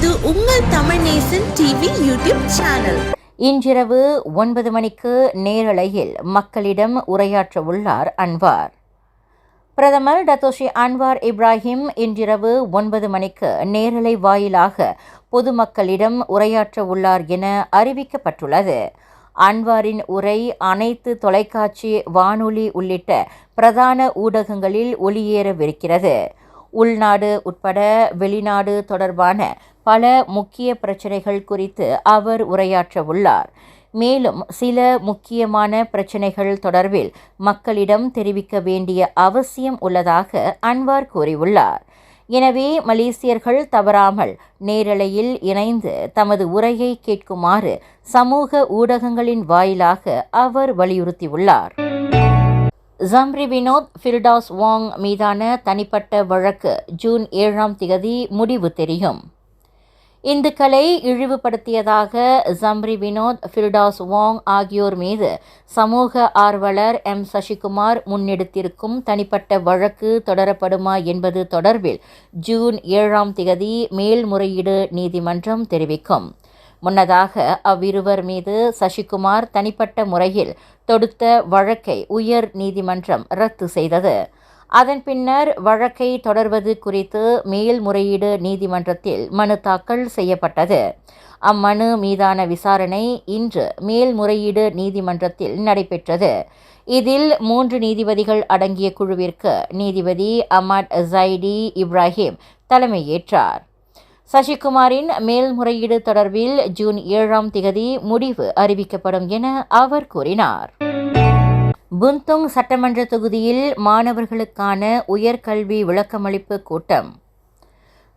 இது உங்கள் Tamil Nesan TV YouTube channel. இன்றிரவு ஒன்பது மணிக்கு நேரலையில் மக்களிடம் உரையாற்ற உள்ளார் அன்வார். பிரதமர் டத்தோஷி அன்வார் இப்ராஹிம் இன்றிரவு ஒன்பது மணிக்கு நேரலை வாயிலாக பொதுமக்களிடம் உரையாற்ற உள்ளார் என அறிவிக்கப்பட்டுள்ளது. அன்வாரின் உரை அனைத்து தொலைக்காட்சி வானொலி உள்ளிட்ட பிரதான ஊடகங்களில் ஒளியேறவிருக்கிறது உள்நாடு உட்பட வெளிநாடு தொடர்பான பல முக்கிய பிரச்சனைகள் குறித்து அவர் உரையாற்ற உள்ளார் மேலும் சில முக்கியமான பிரச்சனைகள் தொடர்பில் மக்களிடம் தெரிவிக்க வேண்டிய அவசியம் உள்ளதாக அன்வார் கூறியுள்ளார். எனவே மலேசியர்கள் தவறாமல் நேரலையில் இணைந்து தமது உரையை கேட்குமாறு சமூக ஊடகங்களின் வாயிலாக அவர் வலியுறுத்தியுள்ளார். ஜம்ரி வினோத் ஃபில்டாஸ் வாங் மீதான தனிப்பட்ட வழக்கு ஜூன் ஏழாம் திகதி முடிவு தெரியும். இந்துக்களை இழிவுபடுத்தியதாக ஜம்ரி வினோத் ஃபில்டாஸ் வாங் ஆகியோர் மீது சமூக ஆர்வலர் எம். சசிகுமார் முன்னெடுத்திருக்கும் தனிப்பட்ட வழக்கு தொடரப்படுமா என்பது தொடர்பில் ஜூன் ஏழாம் திகதி மேல்முறையீடு நீதிமன்றம் தெரிவிக்கும். முன்னதாக அவ்விருவர் மீது சசிகுமார் தனிப்பட்ட முறையில் தொடுத்த வழக்கை உயர் நீதிமன்றம் ரத்து செய்தது. அதன் பின்னர் வழக்கை தொடர்வது குறித்து மேல்முறையீடு நீதிமன்றத்தில் மனு தாக்கல் செய்யப்பட்டது. அம்மனு மீதான விசாரணை இன்று மேல்முறையீடு நீதிமன்றத்தில் நடைபெற்றது. இதில் மூன்று நீதிபதிகள் அடங்கிய குழுவிற்கு நீதிபதி அமட் ஜைடி இப்ராஹிம் தலைமையேற்றார். சசிகுமாரின் மேல்முறையீடு தொடர்பில் ஜூன் ஏழாம் திகதி முடிவு அறிவிக்கப்படும் என அவர் கூறினார். புந்தோங் சட்டமன்ற தொகுதியில் மாணவர்களுக்கான உயர்கல்வி விளக்கமளிப்பு கூட்டம்.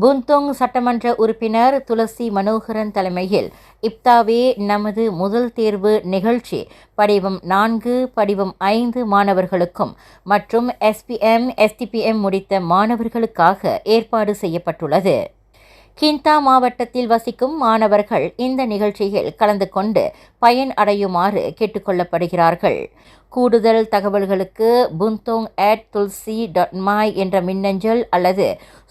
புந்தோங் சட்டமன்ற உறுப்பினர் துளசி மனோகரன் தலைமையில் இப்தாவே நமது முதல் தேர்வு நிகழ்ச்சி. படிவம் நான்கு படிவம் ஐந்து மாணவர்களுக்கும் மற்றும் எஸ்பிஎம் எஸ்டிபிஎம் முடித்த மாணவர்களுக்காக ஏற்பாடு செய்யப்பட்டுள்ளது. கிந்தா மாவட்டத்தில் வசிக்கும் மாணவர்கள் இந்த நிகழ்ச்சியில் கலந்து கொண்டு பயன் அடையுமாறு கேட்டுக்கொள்ளப்படுகிறார்கள். கூடுதல் தகவல்களுக்கு buntong at Tulsi dot my என்ற மின்னஞ்சல் அல்லது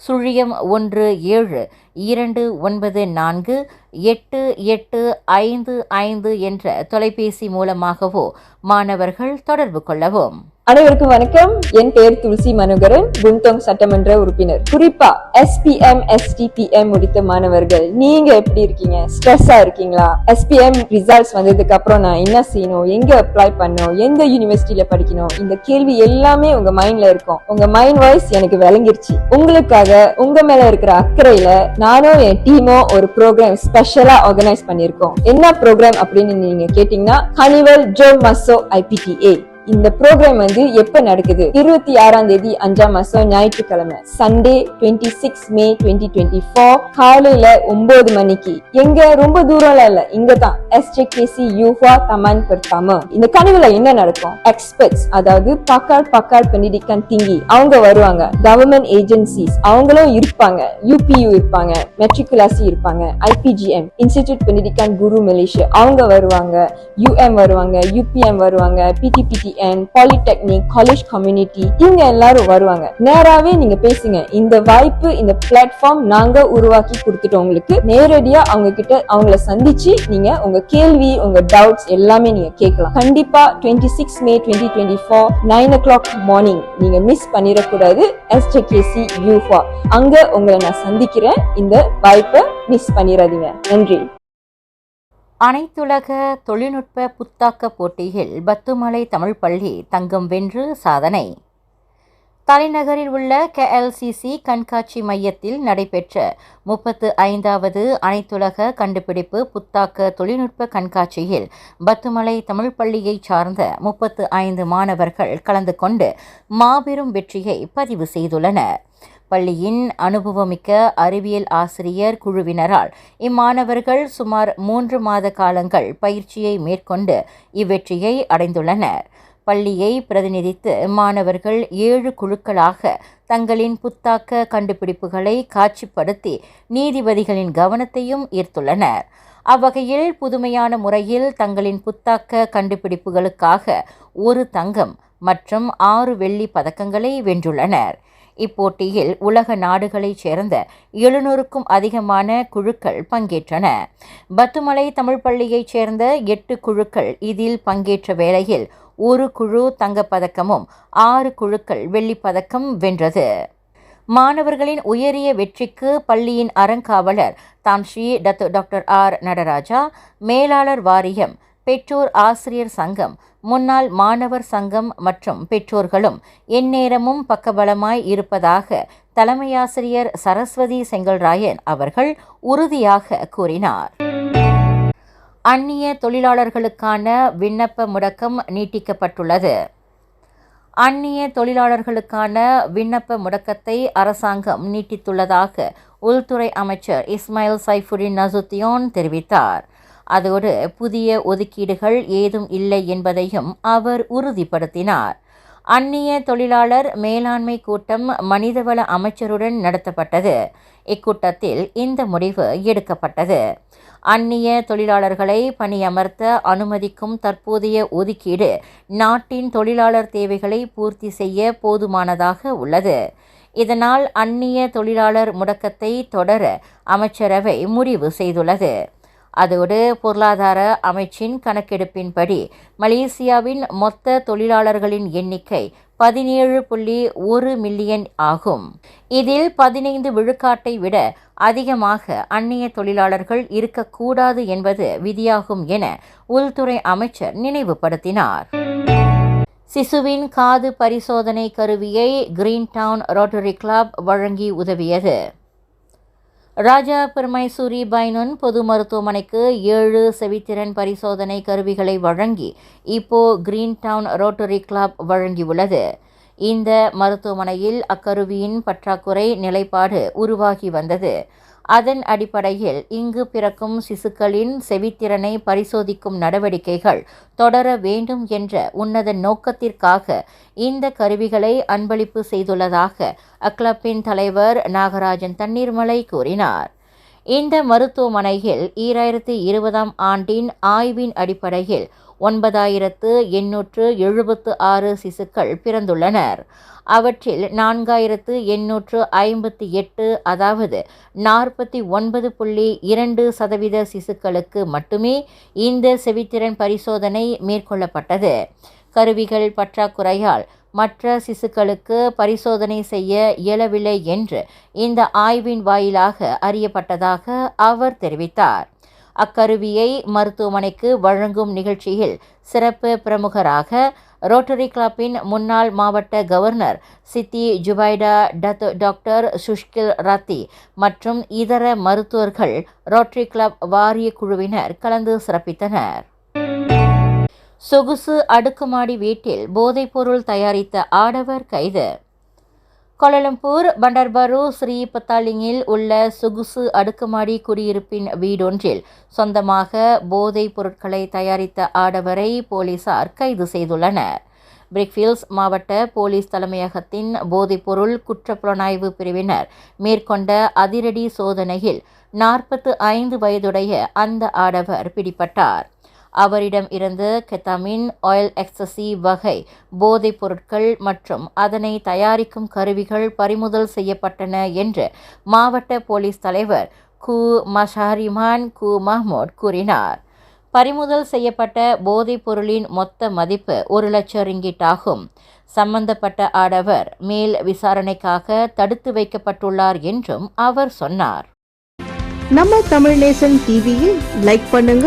சுழியம் ஒன்று ஏழு இரண்டு ஒன்பது நான்கு எட்டு எட்டு ஐந்து ஐந்து என்ற தொலைபேசி மூலமாகவோ மாணவர்கள் தொடர்பு கொள்ளவும். அனைவருக்கும் வணக்கம். என் பெயர் துளசி மனோகரன் குண்டோங் சட்டமன்ற உறுப்பினர். குறிப்பா எஸ்பிஎம் எஸ்டிபிஎம் முடித்த மாணவர்கள் நீங்க எப்படி இருக்கீங்க? ஸ்ட்ரெஸ்ஸா இருக்கீங்களா? எஸ்பிஎம் ரிசல்ட்ஸ் வந்ததுக்கு அப்புறம் நான் என்ன செய்யணும்? எங்க அப்ளை பண்ணணும்? எந்த யூனிவர்சிட்டியில படிக்கணும்? இந்த கேள்வி எல்லாமே உங்க மைண்ட்ல இருக்கும். உங்க மைண்ட் வாய்ஸ் எனக்கு விளங்கிருச்சு. உங்களுக்காக உங்க மேல இருக்கிற அக்கறையில நானும் என் டீமும் ஒரு ப்ரோக்ராம் ஸ்பெஷலா ஆர்கனைஸ் பண்ணிருக்கோம் என்ன ப்ரோக்ராம் அப்படின்னு நீங்க கேட்டீங்கன்னா ஹனிவல் ஜோ மசோ ஐபிடிஏ இந்த ப்ரோக்ராம் வந்து எப்ப நடக்குது? இருபத்தி ஆறாம் தேதி அஞ்சாம் மாசம் ஞாயிற்றுக்கிழமை. Sunday twenty six May twenty twenty four காலையில ஒன்பது மணிக்கு. எங்க? ரொம்ப தூரம்ல இல்ல. இங்க தான் எஸ்ஜேகேசி யூஃபா தமான் பெர்தாம இந்த கனவுல என்ன நடக்கும்? எக்ஸ்பர்ட்ஸ் அதாவது பக்கால் பக்கால் பெண்டிடிகன் திங்கி அவங்க வருவாங்க. கவர்மெண்ட் ஏஜென்சிஸ் அவங்களும் இருப்பாங்க. யூபியூ இருப்பாங்க. மெட்ரிகுலாசி இருப்பாங்க. ஐபிஜிஎம் இன்ஸ்டிடியூட் பெண்டிடிகன் குரு மலேசியா அவங்க வருவாங்க. யூஎம் வருவாங்க. யூபிஎம் வருவாங்க. P T P T and polytechnic college community இவங்க எல்லாரும் வருவாங்க. நேராவே நீங்க பேசுங்க. இந்த வாய்ப்பு இந்த பிளாட்ஃபார்ம் நாங்க உருவாக்கி கொடுத்துட்டோம் உங்களுக்கு. நேரடியா அவங்க கிட்ட அவங்கள சந்திச்சு நீங்க உங்க கேள்வி உங்க டவுட்ஸ் எல்லாமே நீங்க கேட்கலாம். கண்டிப்பா twenty six May twenty twenty four nine o'clock morning நீங்க மிஸ் பண்ணிடக்கூடாது எஸ்டேகேசி யூஃபா அங்க உங்களை நான் சந்திக்கிறேன். இந்த வாய்ப்பை மிஸ் பண்ணிடாதீங்க. நன்றி. அனைத்துலக தொழில்நுட்ப புத்தாக்க போட்டியில் பத்துமலை தமிழ் பள்ளி தங்கம் வென்று சாதனை. தலைநகரில் உள்ள கேஎல்சிசி கண்காட்சி மையத்தில் நடைபெற்ற முப்பத்து ஐந்தாவது அனைத்துலக கண்டுபிடிப்பு புத்தாக்க தொழில்நுட்ப கண்காட்சியில் பத்துமலை தமிழ் பள்ளியைச் சார்ந்த முப்பத்து ஐந்து மாணவர்கள் கலந்து கொண்டு மாபெரும் வெற்றியை பதிவு செய்துள்ளனர். பள்ளியின் அனுபவமிக்க அறிவியல் ஆசிரியர் குழுவினரால் இம்மாணவர்கள் சுமார் மூன்று மாத காலங்கள் பயிற்சியை மேற்கொண்டு இவ்வெற்றியை அடைந்துள்ளனர். பள்ளியை பிரதிநிதித்து மாணவர்கள் ஏழு குழுக்களாக தங்களின் புத்தாக்க கண்டுபிடிப்புகளை காட்சிப்படுத்தி நீதிபதிகளின் கவனத்தையும் ஈர்த்துள்ளனர். அவ்வகையில் புதுமையான முறையில் தங்களின் புத்தாக்க கண்டுபிடிப்புகளுக்காக ஒரு தங்கம் மற்றும் ஆறு வெள்ளி பதக்கங்களை வென்றுள்ளனர். இப்போட்டியில் உலக நாடுகளைச் சேர்ந்த எழுநூறுக்கும் அதிகமான குழுக்கள் பங்கேற்றன. பத்துமலை தமிழ் பள்ளியைச் சேர்ந்த எட்டு குழுக்கள் இதில் பங்கேற்ற வேளையில் ஒரு குழு தங்கப்பதக்கமும் ஆறு குழுக்கள் வெள்ளிப்பதக்கம் வென்றது. மாணவர்களின் உயரிய வெற்றிக்கு பள்ளியின் அறங்காவலர் தான் Sri Dato doctor R Natarajah மேலாளர் வாரியம் பெற்றோர் ஆசிரியர் சங்கம் முன்னாள் மாணவர் சங்கம் மற்றும் பெற்றோர்களும் எந்நேரமும் பக்கபலமாய் இருப்பதாக தலைமையாசிரியர் சரஸ்வதி செங்கல்ராயன் அவர்கள் உறுதியாக கூறினார். அந்நிய தொழிலாளர்களுக்கான விண்ணப்ப முடக்கம் நீட்டிக்கப்பட்டுள்ளது. அந்நிய தொழிலாளர்களுக்கான விண்ணப்ப முடக்கத்தை அரசாங்கம் நீட்டித்துள்ளதாக உள்துறை அமைச்சர் இஸ்மாயில் சைஃபுடின் நசுத்தியோன் தெரிவித்தார். அதோடு புதிய ஒதுக்கீடுகள் ஏதும் இல்லை என்பதையும் அவர் உறுதிப்படுத்தினார். அந்நிய தொழிலாளர் மேலாண்மை கூட்டம் மனிதவள அமைச்சருடன் நடத்தப்பட்டது. இக்கூட்டத்தில் இந்த முடிவு எடுக்கப்பட்டது. அந்நிய தொழிலாளர்களை பணியமர்த்த அனுமதிக்கும் தற்போதைய ஒதுக்கீடு நாட்டின் தொழிலாளர் தேவைகளை பூர்த்தி செய்ய போதுமானதாக உள்ளது. இதனால் அந்நிய தொழிலாளர் முடக்கத்தை தொடர அமைச்சரவை முடிவு செய்துள்ளது. அதோடு பொருளாதார அமைச்சின் கணக்கெடுப்பின்படி மலேசியாவின் மொத்த தொழிலாளர்களின் எண்ணிக்கை பதினேழு புள்ளி ஒரு மில்லியன் ஆகும். இதில் பதினைந்து விழுக்காட்டை விட அதிகமாக அந்நிய தொழிலாளர்கள் இருக்கக்கூடாது என்பது விதியாகும் என உள்துறை அமைச்சர் நினைவுபடுத்தினார். சிசுவின் காது பரிசோதனை கருவியை கிரீன் டவுன் ரோட்டரி கிளப் வழங்கி உதவியது. ராஜா பெருமைசூரி பைனன் பொது மருத்துவமனைக்கு ஏழு செவித்திறன் பரிசோதனை கருவிகளை வழங்கி இப்போ கிரீன் டவுன் ரோட்டரி கிளப் வழங்கியுள்ளது. இந்த மருத்துவமனையில் அக்கருவியின் பற்றாக்குறை நிலைப்பாடு உருவாகி வந்தது. அதன் அடிப்படையில் இங்கு பிறக்கும் சிசுக்களின் செவித்திறனை பரிசோதிக்கும் நடவடிக்கைகள் தொடர வேண்டும் என்ற உன்னத நோக்கத்திற்காக இந்த கருவிகளை அன்பளிப்பு செய்துள்ளதாக அக்ளப்பின் தலைவர் நாகராஜன் தண்ணீர்மலை கூறினார். இந்த மருத்துவமனையில் ஈராயிரத்தி இருபதாம் ஆண்டின் ஆய்வின் அடிப்படையில் ஒன்பதாயிரத்து எண்ணூற்று எழுபத்து ஆறு சிசுக்கள் பிறந்துள்ளனர். அவற்றில் நான்காயிரத்து எண்ணூற்று ஐம்பத்தி எட்டு அதாவது நாற்பத்தி ஒன்பது புள்ளி இரண்டு சதவீத சிசுக்களுக்கு மட்டுமே இந்த செவித்திறன் பரிசோதனை மேற்கொள்ளப்பட்டது. கருவிகள் பற்றாக்குறையால் மற்ற சிசுக்களுக்கு பரிசோதனை செய்ய இயலவில்லை என்று இந்த ஆய்வின் வாயிலாக அறியப்பட்டதாக அவர் தெரிவித்தார். அக்கருவியை மருத்துவமனைக்கு வழங்கும் நிகழ்ச்சியில் சிறப்பு பிரமுகராக ரோட்டரி கிளப்பின் முன்னாள் மாவட்ட கவர்னர் சித்தி ஜுபைடா டத் டாக்டர் சுஷ்கில் ரத்தி மற்றும் இதர மருத்துவர்கள் ரோட்டரி கிளப் வாரிய குழுவினர் கலந்து சிறப்பித்தனர். சொகுசு அடுக்குமாடி வீட்டில் போதைப்பொருள் தயாரித்த ஆடவர் கைது. கோலாலம்பூர் பண்டர்பரு ஸ்ரீ பத்தாலிங்கில் உள்ள சொகுசு அடுக்குமாடி குடியிருப்பின் வீடொன்றில் சொந்தமாக போதைப் பொருட்களை தயாரித்த ஆடவரை போலீசார் கைது செய்துள்ளனர். பிரிக்ஃபீல்ஸ் மாவட்ட போலீஸ் தலைமையகத்தின் போதைப்பொருள் குற்றப்புலனாய்வு பிரிவினர் மேற்கொண்ட அதிரடி சோதனையில் நாற்பத்து ஐந்து வயதுடைய அந்த ஆடவர் பிடிபட்டார். அவரிடம் இருந்து கெத்தமின் ஆயில் எக்ஸசி வகை போதைப் பொருட்கள் மற்றும் அதனை தயாரிக்கும் கருவிகள் பறிமுதல் செய்யப்பட்டன என்று மாவட்ட போலீஸ் தலைவர் கு. மஷாரிமான் கு. மஹ்மூட் கூறினார். பறிமுதல் செய்யப்பட்ட போதைப் பொருளின் மொத்த மதிப்பு ஒரு லட்சம் ரிங்கிட் ஆகும். சம்பந்தப்பட்ட ஆடவர் மேல் விசாரணைக்காக தடுத்து வைக்கப்பட்டுள்ளார் என்றும் அவர் சொன்னார். நம்ம தமிழ் நேசன் டிவியில் லைக் பண்ணுங்க.